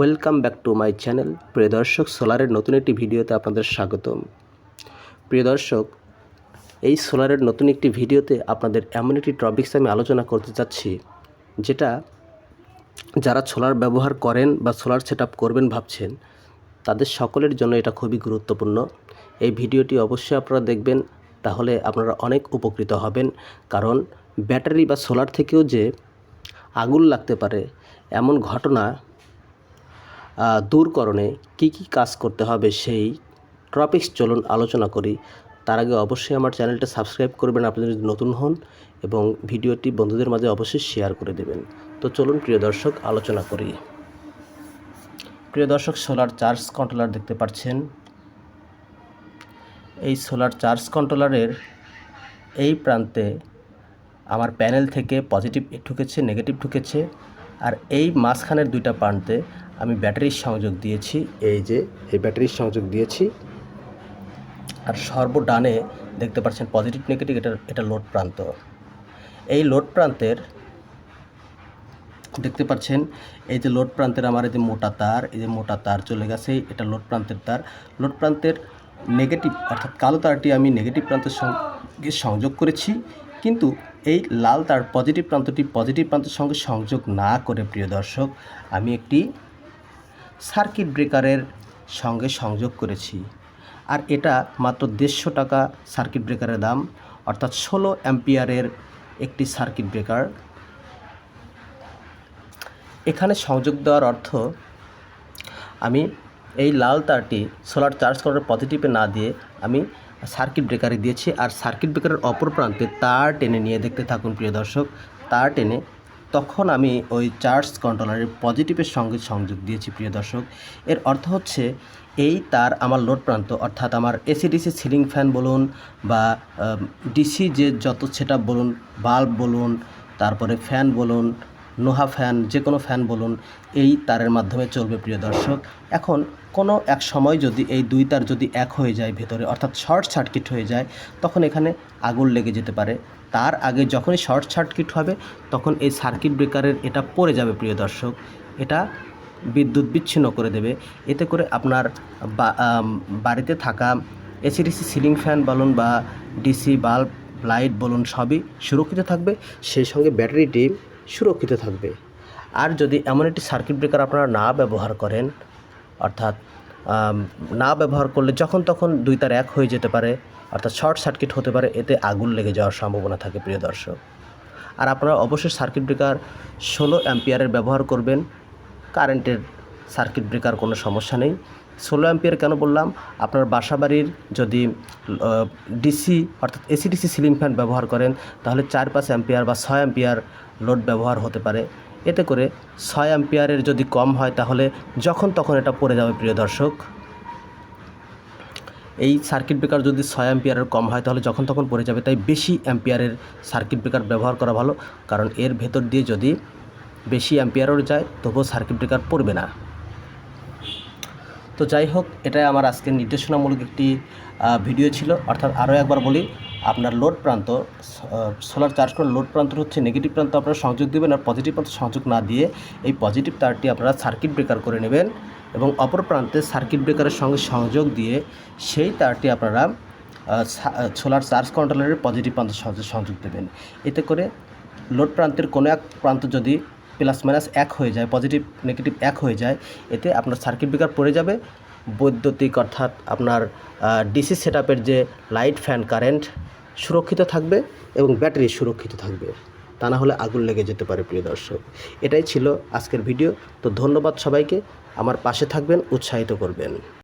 Welcome back to my channel. প্রিয় দর্শক, সোলারের নতুন একটি ভিডিওতে আপনাদের স্বাগতম। প্রিয় দর্শক, এই সোলারের নতুন একটি ভিডিওতে আপনাদের এমন একটি টপিক্স আমি আলোচনা করতে চাচ্ছি, যেটা যারা সোলার ব্যবহার করেন বা সোলার সেট করবেন ভাবছেন, তাদের সকলের জন্য এটা খুবই গুরুত্বপূর্ণ। এই ভিডিওটি অবশ্যই আপনারা দেখবেন, তাহলে আপনারা অনেক উপকৃত হবেন। কারণ ব্যাটারি বা সোলার থেকেও যে আগুন লাগতে পারে, এমন ঘটনা দূরকরণে কি কি কাজ করতে হবে সেই টপিক্স চলুন আলোচনা করি। তার আগে অবশ্যই আমার চ্যানেলটা সাবস্ক্রাইব করবেন আপনি যদি নতুন হন এবং ভিডিওটি বন্ধুদের মাঝে অবশ্যই শেয়ার করে দেবেন। তো চলুন প্রিয় দর্শক, আলোচনা করি। প্রিয় দর্শক সোলার চার্জ কন্ট্রোলার দেখতে পাচ্ছেন। এই সোলার চার্জ কন্ট্রোলারের এই প্রান্তে আমার প্যানেল থেকে পজিটিভ ঢুকেছে নেগেটিভ ঢুকেছে। আর এই মাঝখানের দুইটা প্রান্তে আমি ব্যাটারির সংযোগ দিয়েছি, এই যে, এই ব্যাটারির সংযোগ দিয়েছি। আর সর্বডানে দেখতে পাচ্ছেন পজিটিভ, নেগেটিভ, এটা এটা লোড প্রান্ত। এই লোড প্রান্তের দেখতে পাচ্ছেন, এই যে লোড প্রান্তের আমার এই যে মোটা তার, এই যে মোটা তার চলে গেছে, এটা লোড প্রান্তের তার। লোড প্রান্তের নেগেটিভ, অর্থাৎ কালো তারটি আমি নেগেটিভ প্রান্তের সঙ্গে সংযোগ করেছি, কিন্তু এই লাল তার পজিটিভ প্রান্তটি পজিটিভ প্রান্তের সঙ্গে সংযোগ না করে, প্রিয় দর্শক, আমি একটি সার্কিট ব্রেকারের সঙ্গে সংযোগ করেছি। আর এটা মাত্র দেড়শো টাকা সার্কিট ব্রেকারের দাম, অর্থাৎ ষোলো অ্যাম্পিয়ারের একটি সার্কিট ব্রেকার। এখানে সংযোগ দেওয়ার অর্থ, আমি এই লাল তারটি সোলার চার্জ করার পজিটিভে না দিয়ে আমি সার্কিট ব্রেকারে দিয়েছি। আর সার্কিট ব্রেকারের অপর প্রান্তে তার টেনে নিয়ে দেখতে থাকুন, প্রিয় দর্শক। তার টেনে তখন আমি ওই চার্জ কন্ট্রোলারের পজিটিভের সঙ্গে সংযোগ দিয়েছি, প্রিয় দর্শক। এর অর্থ হচ্ছে, এই তার আমার লোড প্রান্ত, অর্থাৎ আমার এসি ডিসি সিলিং ফ্যান বলুন বা ডিসি যে যত সেটা বলুন, বাল্ব বলুন, তারপরে ফ্যান বলুন নোহা ফ্যান, যে কোনো ফ্যান বলুন, এই তারের মাধ্যমে চলবে, প্রিয় দর্শক। এখন কোনো এক সময় যদি এই দুই তার যদি এক হয়ে যায় ভেতরে, অর্থাৎ শর্ট সার্কিট হয়ে যায়, তখন এখানে আগুন লেগে যেতে পারে। তার আগে যখনই শর্ট সার্কিট হবে, তখন এই সার্কিট ব্রেকারের এটা পড়ে যাবে, প্রিয় দর্শক। এটা বিদ্যুৎ বিচ্ছিন্ন করে দেবে। এতে করে আপনার বাড়িতে থাকা এসিডিসি সিলিং ফ্যান বলুন বা ডিসি বাল্ব, লাইট বলুন, সবই সুরক্ষিত থাকবে। সেই সঙ্গে ব্যাটারিটি সুরক্ষিত থাকবে। আর যদি এমন একটি সার্কিট ব্রেকার আপনারা না ব্যবহার করেন, অর্থাৎ না ব্যবহার করলে যখন তখন দুই তার এক হয়ে যেতে পারে, অর্থাৎ শর্ট সার্কিট হতে পারে, এতে আগুন লেগে যাওয়ার সম্ভাবনা থাকে প্রিয় দর্শক। আর আপনারা অবশ্যই সার্কিট ব্রেকার ষোলো অ্যাম্পিয়ারের ব্যবহার করবেন, কারেন্টের সার্কিট ব্রেকার কোনো সমস্যা নেই। ষোলো অ্যাম্পিয়ার কেন বললাম? আপনার বাসাবাড়ির যদি ডিসি, অর্থাৎ এসি ডিসি সিলিং ফ্যান ব্যবহার করেন, তাহলে চার পাঁচ অ্যাম্পিয়ার বা ছয় অ্যাম্পিয়ার লোড ব্যবহার হতে পারে। এতে করে ছয় অ্যাম্পিয়ারের যদি কম হয় তাহলে যখন তখন এটা পড়ে যাবে, প্রিয় দর্শক। এই সার্কিট ব্রেকার যদি ছয় অ্যাম্পিয়ারের কম হয় তাহলে যখন তখন পড়ে যাবে, তাই বেশি অ্যাম্পিয়ারের সার্কিট ব্রেকার ব্যবহার করা ভালো। কারণ এর ভেতর দিয়ে যদি বেশি অ্যাম্পিয়ারও যায়, তবুও সার্কিট ব্রেকার পড়বে না। তো যাই হোক, এটাই আমার আজকের নির্দেশনামূলক একটি ভিডিও ছিল। অর্থাৎ আরও একবার বলি আপনার লোড প্রান্ত সোলার চার্জ করার লোড প্রান্ত হচ্ছে নেগেটিভ প্রান্ত, আপনারা সংযোগ দেবেন আর পজিটিভ প্রান্ত সংযোগ না দিয়ে এই পজিটিভ তারটি আপনারা সার্কিট ব্রেকার করে নেবেন এবং অপর প্রান্তে সার্কিট ব্রেকারের সঙ্গে সংযোগ দিয়ে সেই তারটি আপনারা সোলার চার্জ কন্ট্রোলারের পজিটিভ প্রান্ত সংযোগ সংযোগ দেবেন। এতে করে লোড প্রান্তের কোনো এক প্রান্ত যদি প্লাস মাইনাস এক হয়ে যায় পজিটিভ নেগেটিভ এক হয়ে যায়, এতে আপনার সার্কিট ব্রেকার পড়ে যাবে বৈদ্যুতিক অর্থাৎ আপনার ডিসি সেট যে লাইট ফ্যান কারেন্ট সুরক্ষিত থাকবে এবং ব্যাটারি সুরক্ষিত থাকবে। তা না হলে আগুন লেগে যেতে পারে, প্রিয় দর্শক। এটাই ছিল আজকের ভিডিও তো ধন্যবাদ সবাইকে। আমার পাশে থাকবেন, উৎসাহিত করবেন।